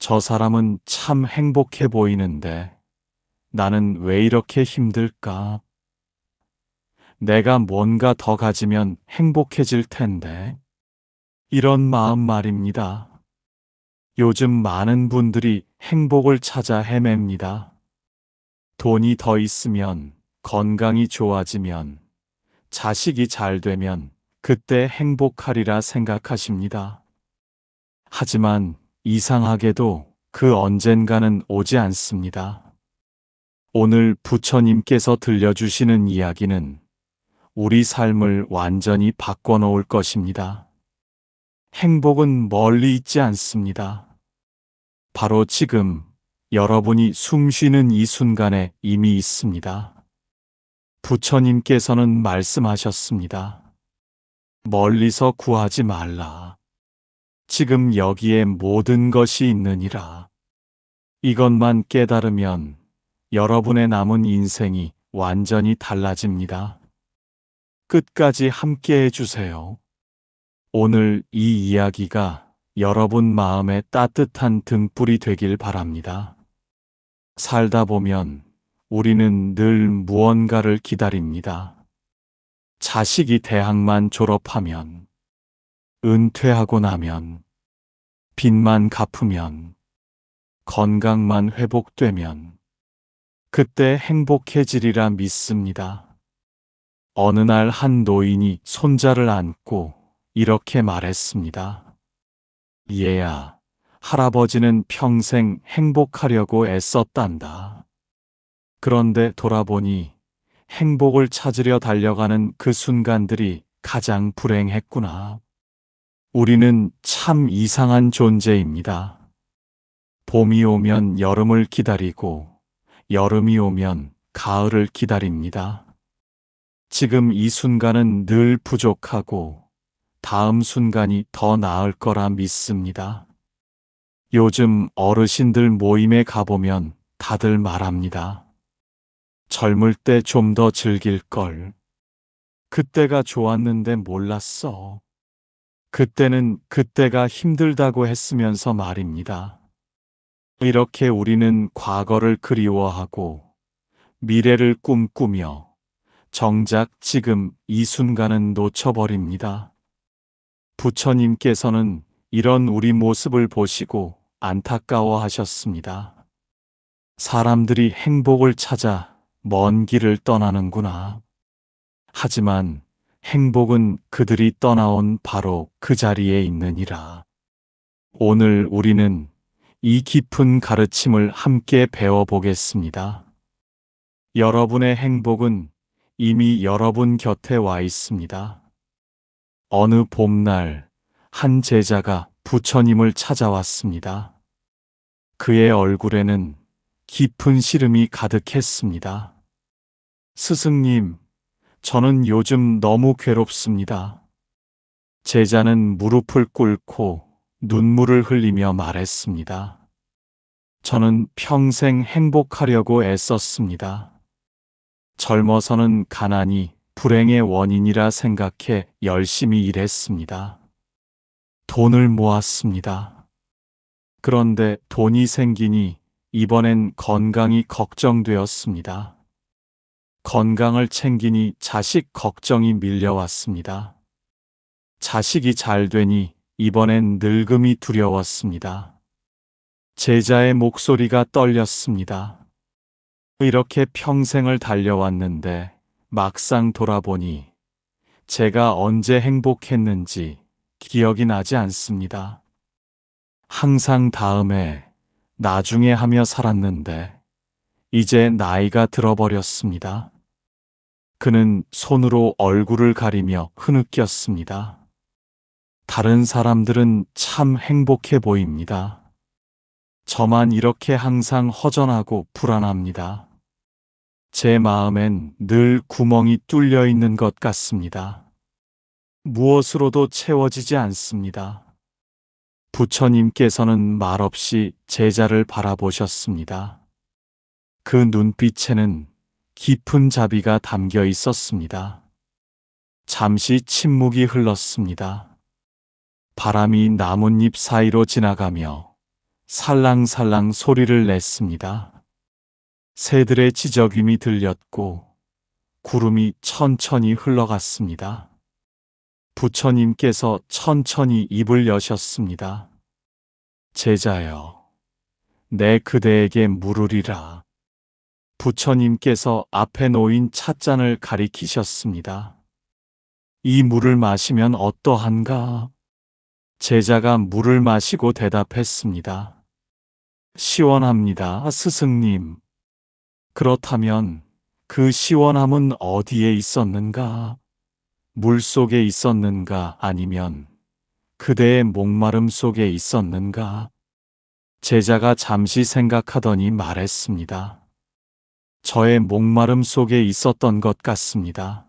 저 사람은 참 행복해 보이는데 나는 왜 이렇게 힘들까? 내가 뭔가 더 가지면 행복해질 텐데. 이런 마음 말입니다. 요즘 많은 분들이 행복을 찾아 헤맵니다. 돈이 더 있으면, 건강이 좋아지면, 자식이 잘 되면, 그때 행복하리라 생각하십니다. 하지만 이상하게도 그 언젠가는 오지 않습니다. 오늘 부처님께서 들려주시는 이야기는 우리 삶을 완전히 바꿔놓을 것입니다. 행복은 멀리 있지 않습니다. 바로 지금 여러분이 숨 쉬는 이 순간에 이미 있습니다. 부처님께서는 말씀하셨습니다. 멀리서 구하지 말라. 지금 여기에 모든 것이 있느니라. 이것만 깨달으면 여러분의 남은 인생이 완전히 달라집니다. 끝까지 함께 해주세요. 오늘 이 이야기가 여러분 마음에 따뜻한 등불이 되길 바랍니다. 살다 보면 우리는 늘 무언가를 기다립니다. 자식이 대학만 졸업하면, 은퇴하고 나면, 빚만 갚으면, 건강만 회복되면, 그때 행복해지리라 믿습니다. 어느 날 한 노인이 손자를 안고 이렇게 말했습니다. 얘야, 할아버지는 평생 행복하려고 애썼단다. 그런데 돌아보니 행복을 찾으려 달려가는 그 순간들이 가장 불행했구나. 우리는 참 이상한 존재입니다. 봄이 오면 여름을 기다리고 여름이 오면 가을을 기다립니다. 지금 이 순간은 늘 부족하고 다음 순간이 더 나을 거라 믿습니다. 요즘 어르신들 모임에 가보면 다들 말합니다. 젊을 때 좀 더 즐길 걸. 그때가 좋았는데 몰랐어. 그때는 그때가 힘들다고 했으면서 말입니다. 이렇게 우리는 과거를 그리워하고 미래를 꿈꾸며 정작 지금 이 순간은 놓쳐버립니다. 부처님께서는 이런 우리 모습을 보시고 안타까워 하셨습니다. 사람들이 행복을 찾아 먼 길을 떠나는구나. 하지만 행복은 그들이 떠나온 바로 그 자리에 있느니라. 오늘 우리는 이 깊은 가르침을 함께 배워보겠습니다. 여러분의 행복은 이미 여러분 곁에 와 있습니다. 어느 봄날 한 제자가 부처님을 찾아왔습니다. 그의 얼굴에는 깊은 시름이 가득했습니다. 스승님, 저는 요즘 너무 괴롭습니다. 제자는 무릎을 꿇고 눈물을 흘리며 말했습니다. 저는 평생 행복하려고 애썼습니다. 젊어서는 가난이 불행의 원인이라 생각해 열심히 일했습니다. 돈을 모았습니다. 그런데 돈이 생기니 이번엔 건강이 걱정되었습니다. 건강을 챙기니 자식 걱정이 밀려왔습니다. 자식이 잘 되니 이번엔 늙음이 두려웠습니다. 제자의 목소리가 떨렸습니다. 이렇게 평생을 달려왔는데 막상 돌아보니 제가 언제 행복했는지 기억이 나지 않습니다. 항상 다음에 나중에 하며 살았는데 이제 나이가 들어버렸습니다. 그는 손으로 얼굴을 가리며 흐느꼈습니다. 다른 사람들은 참 행복해 보입니다. 저만 이렇게 항상 허전하고 불안합니다. 제 마음엔 늘 구멍이 뚫려 있는 것 같습니다. 무엇으로도 채워지지 않습니다. 부처님께서는 말없이 제자를 바라보셨습니다. 그 눈빛에는 깊은 자비가 담겨 있었습니다. 잠시 침묵이 흘렀습니다. 바람이 나뭇잎 사이로 지나가며 살랑살랑 소리를 냈습니다. 새들의 지저귀이 들렸고 구름이 천천히 흘러갔습니다. 부처님께서 천천히 입을 여셨습니다. 제자여, 내 그대에게 물으리라. 부처님께서 앞에 놓인 찻잔을 가리키셨습니다. 이 물을 마시면 어떠한가? 제자가 물을 마시고 대답했습니다. 시원합니다, 스승님. 그렇다면 그 시원함은 어디에 있었는가? 물 속에 있었는가? 아니면 그대의 목마름 속에 있었는가? 제자가 잠시 생각하더니 말했습니다. 저의 목마름 속에 있었던 것 같습니다.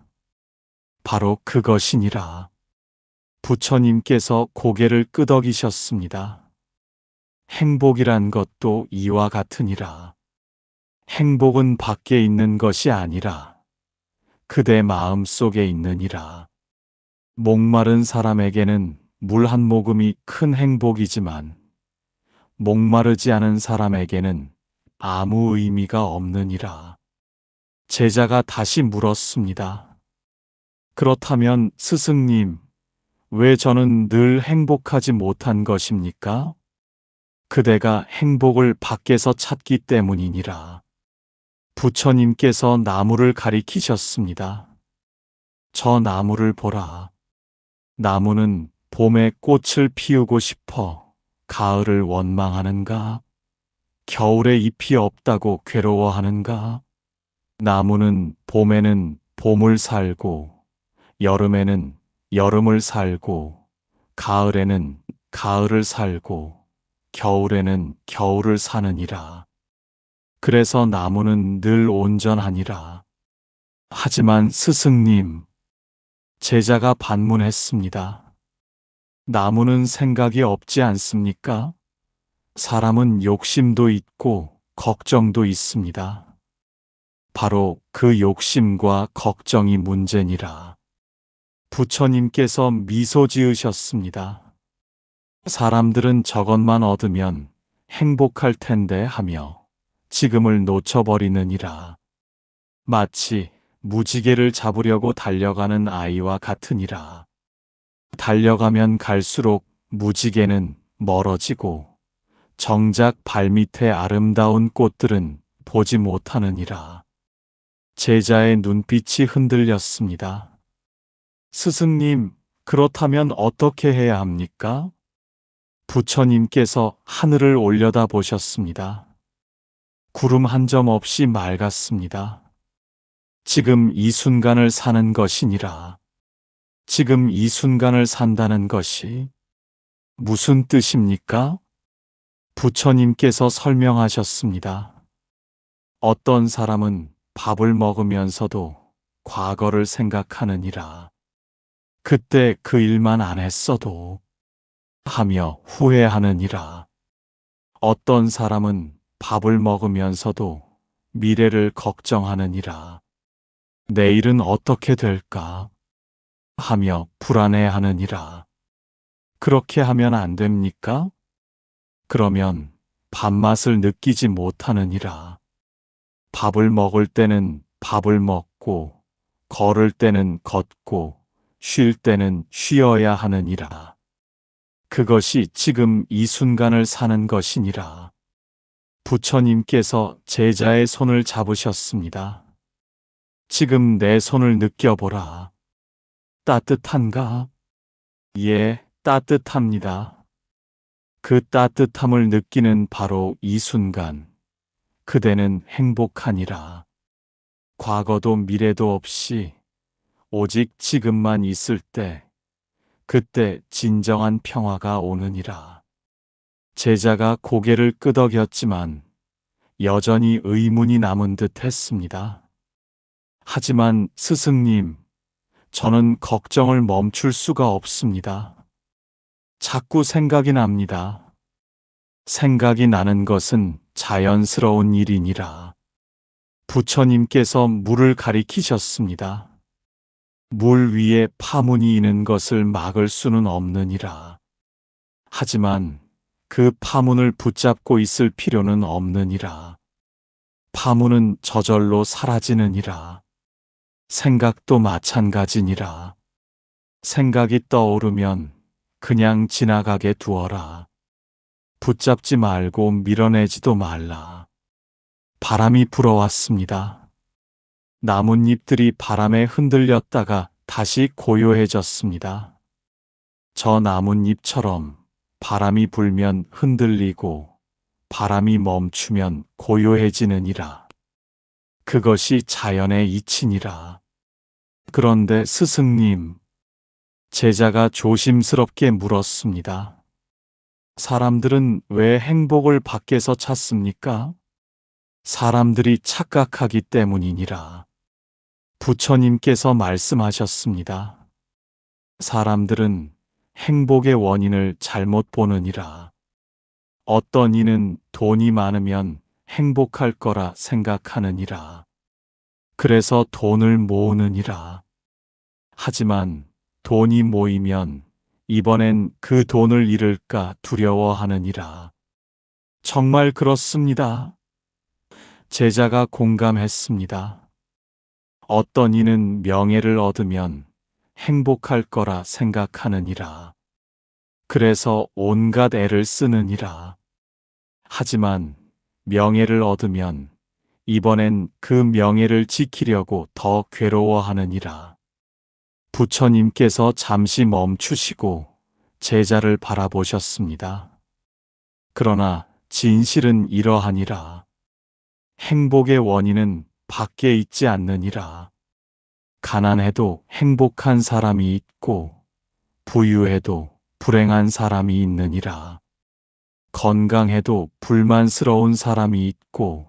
바로 그것이니라. 부처님께서 고개를 끄덕이셨습니다. 행복이란 것도 이와 같으니라. 행복은 밖에 있는 것이 아니라 그대 마음 속에 있느니라. 목마른 사람에게는 물 한 모금이 큰 행복이지만 목마르지 않은 사람에게는 아무 의미가 없느니라. 제자가 다시 물었습니다. 그렇다면 스승님, 왜 저는 늘 행복하지 못한 것입니까? 그대가 행복을 밖에서 찾기 때문이니라. 부처님께서 나무를 가리키셨습니다. 저 나무를 보라. 나무는 봄에 꽃을 피우고 싶어 가을을 원망하는가? 겨울에 잎이 없다고 괴로워하는가? 나무는 봄에는 봄을 살고, 여름에는 여름을 살고, 가을에는 가을을 살고, 겨울에는 겨울을 사느니라. 그래서 나무는 늘 온전하니라. 하지만 스승님, 제자가 반문했습니다. 나무는 생각이 없지 않습니까? 사람은 욕심도 있고 걱정도 있습니다. 바로 그 욕심과 걱정이 문제니라. 부처님께서 미소 지으셨습니다. 사람들은 저것만 얻으면 행복할 텐데 하며 지금을 놓쳐버리느니라. 마치 무지개를 잡으려고 달려가는 아이와 같으니라. 달려가면 갈수록 무지개는 멀어지고 정작 발밑에 아름다운 꽃들은 보지 못하느니라. 제자의 눈빛이 흔들렸습니다. 스승님, 그렇다면 어떻게 해야 합니까? 부처님께서 하늘을 올려다 보셨습니다. 구름 한 점 없이 맑았습니다. 지금 이 순간을 사는 것이니라. 지금 이 순간을 산다는 것이 무슨 뜻입니까? 부처님께서 설명하셨습니다. 어떤 사람은 밥을 먹으면서도 과거를 생각하느니라. 그때 그 일만 안 했어도 하며 후회하느니라. 어떤 사람은 밥을 먹으면서도 미래를 걱정하느니라. 내일은 어떻게 될까? 하며 불안해하느니라. 그렇게 하면 안 됩니까? 그러면 밥맛을 느끼지 못하느니라. 밥을 먹을 때는 밥을 먹고, 걸을 때는 걷고, 쉴 때는 쉬어야 하느니라. 그것이 지금 이 순간을 사는 것이니라. 부처님께서 제자의 손을 잡으셨습니다. 지금 내 손을 느껴보라. 따뜻한가? 예, 따뜻합니다. 그 따뜻함을 느끼는 바로 이 순간, 그대는 행복하니라. 과거도 미래도 없이 오직 지금만 있을 때, 그때 진정한 평화가 오느니라. 제자가 고개를 끄덕였지만 여전히 의문이 남은 듯 했습니다. 하지만 스승님, 저는 걱정을 멈출 수가 없습니다. 자꾸 생각이 납니다. 생각이 나는 것은 자연스러운 일이니라. 부처님께서 물을 가리키셨습니다. 물 위에 파문이 있는 것을 막을 수는 없느니라. 하지만 그 파문을 붙잡고 있을 필요는 없느니라. 파문은 저절로 사라지느니라. 생각도 마찬가지니라. 생각이 떠오르면 그냥 지나가게 두어라. 붙잡지 말고 밀어내지도 말라. 바람이 불어왔습니다. 나뭇잎들이 바람에 흔들렸다가 다시 고요해졌습니다. 저 나뭇잎처럼 바람이 불면 흔들리고 바람이 멈추면 고요해지느니라. 그것이 자연의 이치니라. 그런데 스승님, 제자가 조심스럽게 물었습니다. 사람들은 왜 행복을 밖에서 찾습니까? 사람들이 착각하기 때문이니라. 부처님께서 말씀하셨습니다. 사람들은 행복의 원인을 잘못 보느니라. 어떤 이는 돈이 많으면 행복할 거라 생각하느니라. 그래서 돈을 모으느니라. 하지만 돈이 모이면 이번엔 그 돈을 잃을까 두려워하느니라. 정말 그렇습니다. 제자가 공감했습니다. 어떤 이는 명예를 얻으면 행복할 거라 생각하느니라. 그래서 온갖 애를 쓰느니라. 하지만 명예를 얻으면 이번엔 그 명예를 지키려고 더 괴로워하느니라. 부처님께서 잠시 멈추시고 제자를 바라보셨습니다. 그러나 진실은 이러하니라. 행복의 원인은 밖에 있지 않느니라. 가난해도 행복한 사람이 있고, 부유해도 불행한 사람이 있느니라. 건강해도 불만스러운 사람이 있고,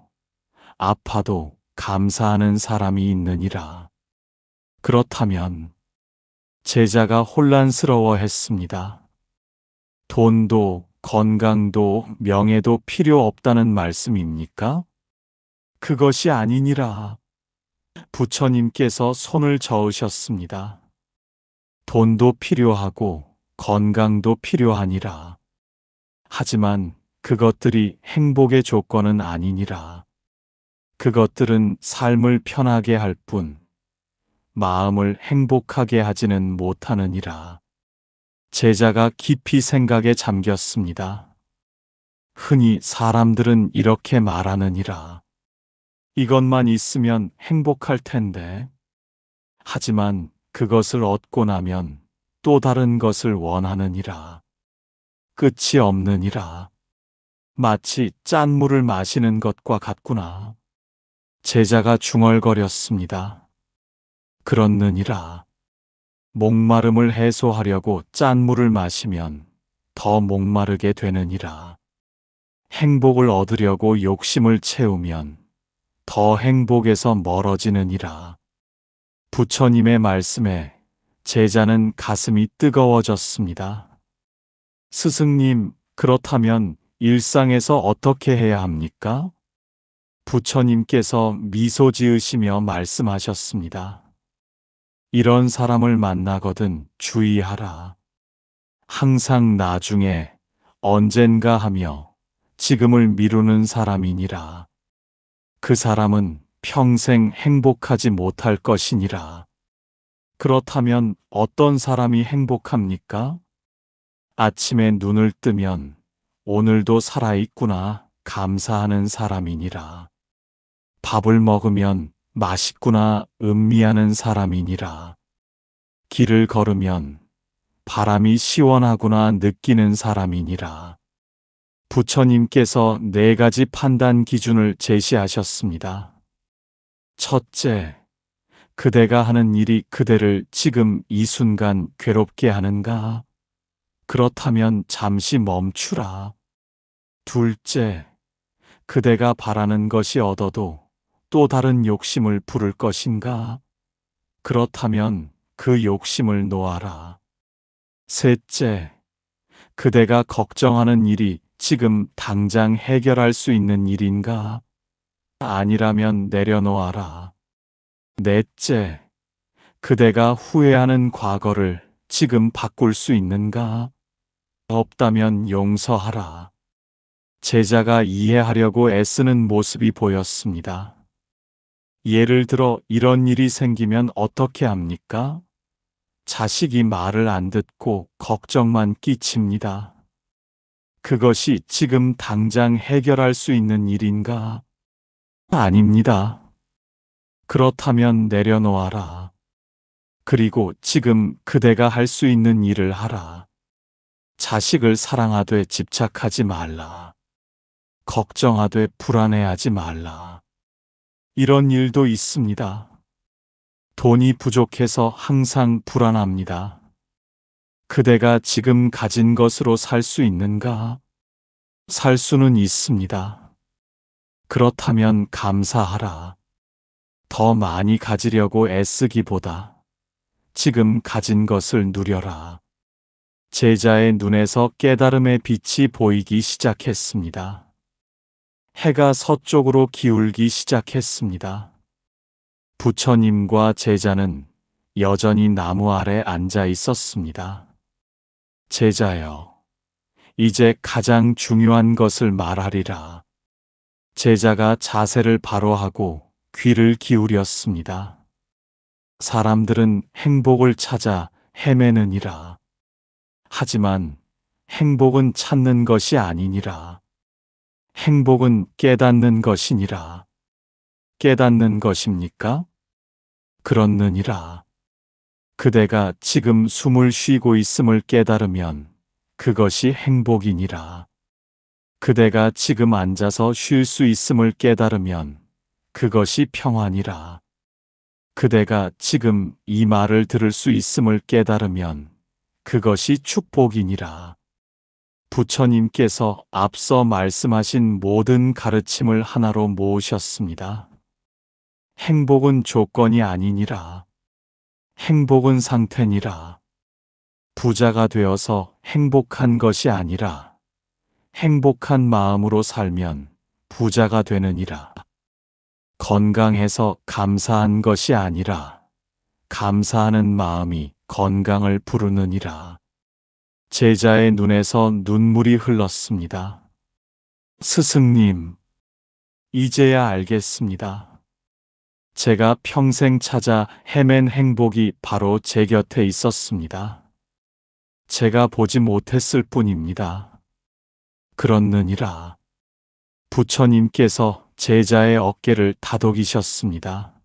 아파도 감사하는 사람이 있느니라. 그렇다면, 제자가 혼란스러워 했습니다. 돈도 건강도 명예도 필요 없다는 말씀입니까? 그것이 아니니라. 부처님께서 손을 저으셨습니다. 돈도 필요하고 건강도 필요하니라. 하지만 그것들이 행복의 조건은 아니니라. 그것들은 삶을 편하게 할 뿐, 마음을 행복하게 하지는 못하느니라. 제자가 깊이 생각에 잠겼습니다. 흔히 사람들은 이렇게 말하느니라. 이것만 있으면 행복할 텐데. 하지만 그것을 얻고 나면 또 다른 것을 원하느니라. 끝이 없느니라. 마치 짠물을 마시는 것과 같구나. 제자가 중얼거렸습니다. 그렇느니라. 목마름을 해소하려고 짠 물을 마시면 더 목마르게 되느니라. 행복을 얻으려고 욕심을 채우면 더 행복에서 멀어지느니라. 부처님의 말씀에 제자는 가슴이 뜨거워졌습니다. 스승님, 그렇다면 일상에서 어떻게 해야 합니까? 부처님께서 미소 지으시며 말씀하셨습니다. 이런 사람을 만나거든 주의하라. 항상 나중에 언젠가 하며 지금을 미루는 사람이니라. 그 사람은 평생 행복하지 못할 것이니라. 그렇다면 어떤 사람이 행복합니까? 아침에 눈을 뜨면 오늘도 살아있구나 감사하는 사람이니라. 밥을 먹으면 맛있구나 음미하는 사람이니라. 길을 걸으면 바람이 시원하구나 느끼는 사람이니라. 부처님께서 네 가지 판단 기준을 제시하셨습니다. 첫째, 그대가 하는 일이 그대를 지금 이 순간 괴롭게 하는가? 그렇다면 잠시 멈추라. 둘째, 그대가 바라는 것이 얻어도 또 다른 욕심을 부를 것인가? 그렇다면 그 욕심을 놓아라. 셋째, 그대가 걱정하는 일이 지금 당장 해결할 수 있는 일인가? 아니라면 내려놓아라. 넷째, 그대가 후회하는 과거를 지금 바꿀 수 있는가? 없다면 용서하라. 제자가 이해하려고 애쓰는 모습이 보였습니다. 예를 들어 이런 일이 생기면 어떻게 합니까? 자식이 말을 안 듣고 걱정만 끼칩니다. 그것이 지금 당장 해결할 수 있는 일인가? 아닙니다. 그렇다면 내려놓아라. 그리고 지금 그대가 할 수 있는 일을 하라. 자식을 사랑하되 집착하지 말라. 걱정하되 불안해하지 말라. 이런 일도 있습니다. 돈이 부족해서 항상 불안합니다. 그대가 지금 가진 것으로 살 수 있는가? 살 수는 있습니다. 그렇다면 감사하라. 더 많이 가지려고 애쓰기보다 지금 가진 것을 누려라. 제자의 눈에서 깨달음의 빛이 보이기 시작했습니다. 해가 서쪽으로 기울기 시작했습니다. 부처님과 제자는 여전히 나무 아래 앉아 있었습니다. 제자여, 이제 가장 중요한 것을 말하리라. 제자가 자세를 바로 하고 귀를 기울였습니다. 사람들은 행복을 찾아 헤매느니라. 하지만 행복은 찾는 것이 아니니라. 행복은 깨닫는 것이니라. 깨닫는 것입니까? 그렇느니라. 그대가 지금 숨을 쉬고 있음을 깨달으면 그것이 행복이니라. 그대가 지금 앉아서 쉴 수 있음을 깨달으면 그것이 평안이라. 그대가 지금 이 말을 들을 수 있음을 깨달으면 그것이 축복이니라. 부처님께서 앞서 말씀하신 모든 가르침을 하나로 모으셨습니다. 행복은 조건이 아니니라. 행복은 상태니라. 부자가 되어서 행복한 것이 아니라 행복한 마음으로 살면 부자가 되느니라. 건강해서 감사한 것이 아니라 감사하는 마음이 건강을 부르느니라. 제자의 눈에서 눈물이 흘렀습니다. 스승님, 이제야 알겠습니다. 제가 평생 찾아 헤맨 행복이 바로 제 곁에 있었습니다. 제가 보지 못했을 뿐입니다. 그렇느니라. 부처님께서 제자의 어깨를 다독이셨습니다.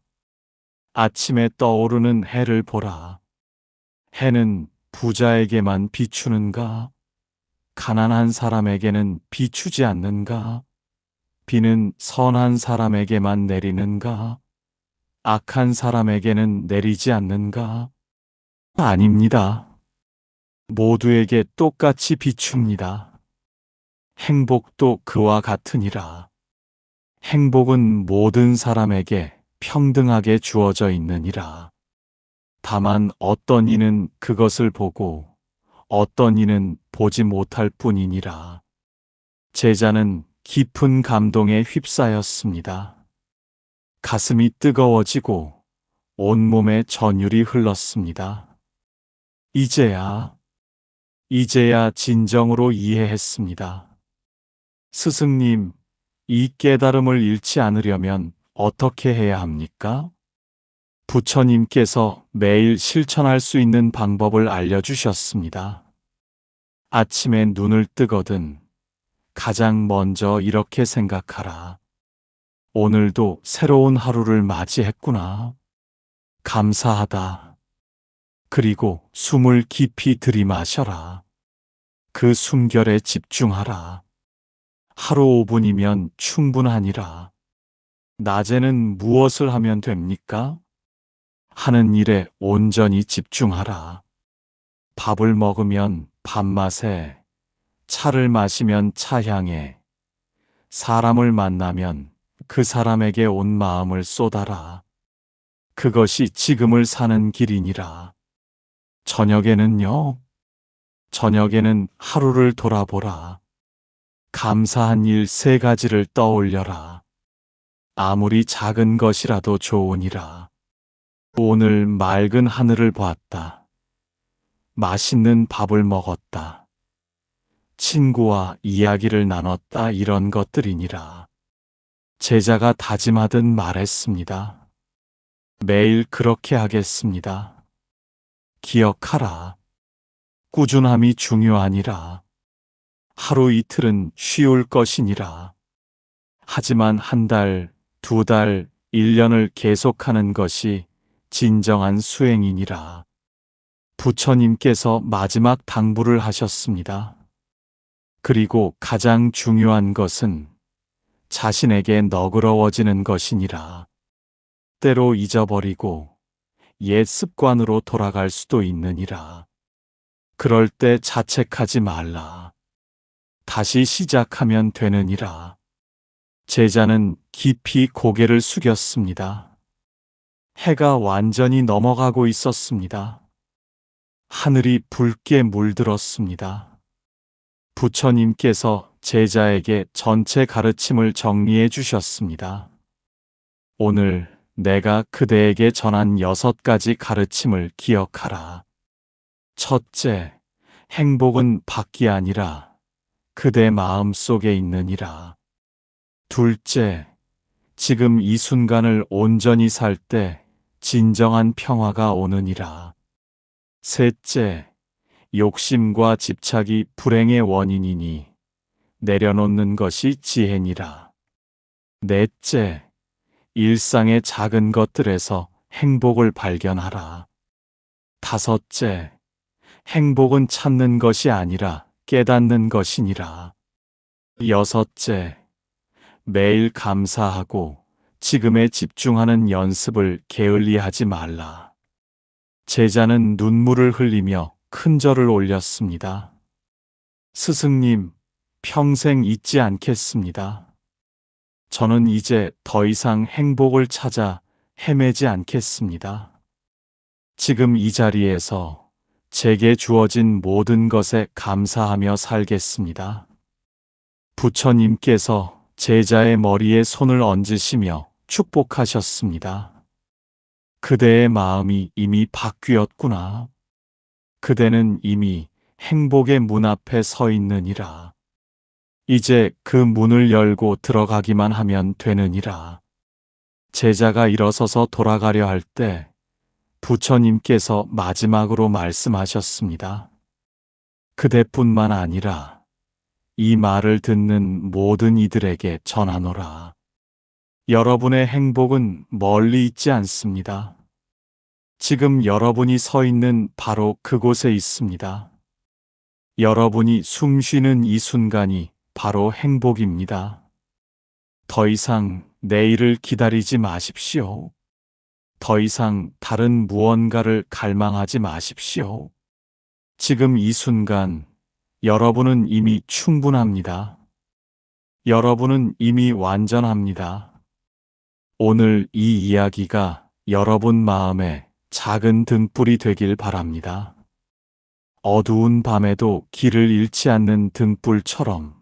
아침에 떠오르는 해를 보라. 해는 부자에게만 비추는가? 가난한 사람에게는 비추지 않는가? 비는 선한 사람에게만 내리는가? 악한 사람에게는 내리지 않는가? 아닙니다. 모두에게 똑같이 비춥니다. 행복도 그와 같으니라. 행복은 모든 사람에게 평등하게 주어져 있느니라. 다만 어떤 이는 그것을 보고 어떤 이는 보지 못할 뿐이니라. 제자는 깊은 감동에 휩싸였습니다. 가슴이 뜨거워지고 온몸에 전율이 흘렀습니다. 이제야, 이제야 진정으로 이해했습니다. 스승님, 이 깨달음을 잃지 않으려면 어떻게 해야 합니까? 부처님께서 매일 실천할 수 있는 방법을 알려주셨습니다. 아침에 눈을 뜨거든 가장 먼저 이렇게 생각하라. 오늘도 새로운 하루를 맞이했구나. 감사하다. 그리고 숨을 깊이 들이마셔라. 그 숨결에 집중하라. 하루 5분이면 충분하니라. 낮에는 무엇을 하면 됩니까? 하는 일에 온전히 집중하라. 밥을 먹으면 밥맛에, 차를 마시면 차향에, 사람을 만나면 그 사람에게 온 마음을 쏟아라. 그것이 지금을 사는 길이니라. 저녁에는요, 저녁에는 하루를 돌아보라. 감사한 일 세 가지를 떠올려라. 아무리 작은 것이라도 좋으니라. 오늘 맑은 하늘을 보았다. 맛있는 밥을 먹었다. 친구와 이야기를 나눴다 이런 것들이니라. 제자가 다짐하듯 말했습니다. 매일 그렇게 하겠습니다. 기억하라. 꾸준함이 중요하니라. 하루 이틀은 쉬울 것이니라. 하지만 한 달, 두 달, 일 년을 계속하는 것이 진정한 수행이니라. 부처님께서 마지막 당부를 하셨습니다. 그리고 가장 중요한 것은 자신에게 너그러워지는 것이니라. 때로 잊어버리고 옛 습관으로 돌아갈 수도 있느니라. 그럴 때 자책하지 말라. 다시 시작하면 되느니라. 제자는 깊이 고개를 숙였습니다. 해가 완전히 넘어가고 있었습니다. 하늘이 붉게 물들었습니다. 부처님께서 제자에게 전체 가르침을 정리해 주셨습니다. 오늘 내가 그대에게 전한 여섯 가지 가르침을 기억하라. 첫째, 행복은 밖이 아니라 그대 마음 속에 있느니라. 둘째, 지금 이 순간을 온전히 살 때 진정한 평화가 오느니라. 셋째, 욕심과 집착이 불행의 원인이니 내려놓는 것이 지혜니라. 넷째, 일상의 작은 것들에서 행복을 발견하라. 다섯째, 행복은 찾는 것이 아니라 깨닫는 것이니라. 여섯째, 매일 감사하고 지금에 집중하는 연습을 게을리하지 말라. 제자는 눈물을 흘리며 큰 절을 올렸습니다. 스승님, 평생 잊지 않겠습니다. 저는 이제 더 이상 행복을 찾아 헤매지 않겠습니다. 지금 이 자리에서 제게 주어진 모든 것에 감사하며 살겠습니다. 부처님께서 제자의 머리에 손을 얹으시며 축복하셨습니다. 그대의 마음이 이미 바뀌었구나. 그대는 이미 행복의 문 앞에 서 있느니라. 이제 그 문을 열고 들어가기만 하면 되느니라. 제자가 일어서서 돌아가려 할 때 부처님께서 마지막으로 말씀하셨습니다. 그대뿐만 아니라 이 말을 듣는 모든 이들에게 전하노라. 여러분의 행복은 멀리 있지 않습니다. 지금 여러분이 서 있는 바로 그곳에 있습니다. 여러분이 숨 쉬는 이 순간이 바로 행복입니다. 더 이상 내일을 기다리지 마십시오. 더 이상 다른 무언가를 갈망하지 마십시오. 지금 이 순간 여러분은 이미 충분합니다. 여러분은 이미 완전합니다. 오늘 이 이야기가 여러분 마음에 작은 등불이 되길 바랍니다. 어두운 밤에도 길을 잃지 않는 등불처럼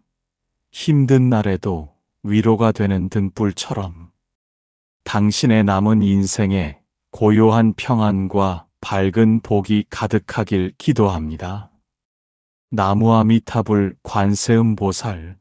힘든 날에도 위로가 되는 등불처럼 당신의 남은 인생에 고요한 평안과 밝은 복이 가득하길 기도합니다. 나무아미타불 관세음보살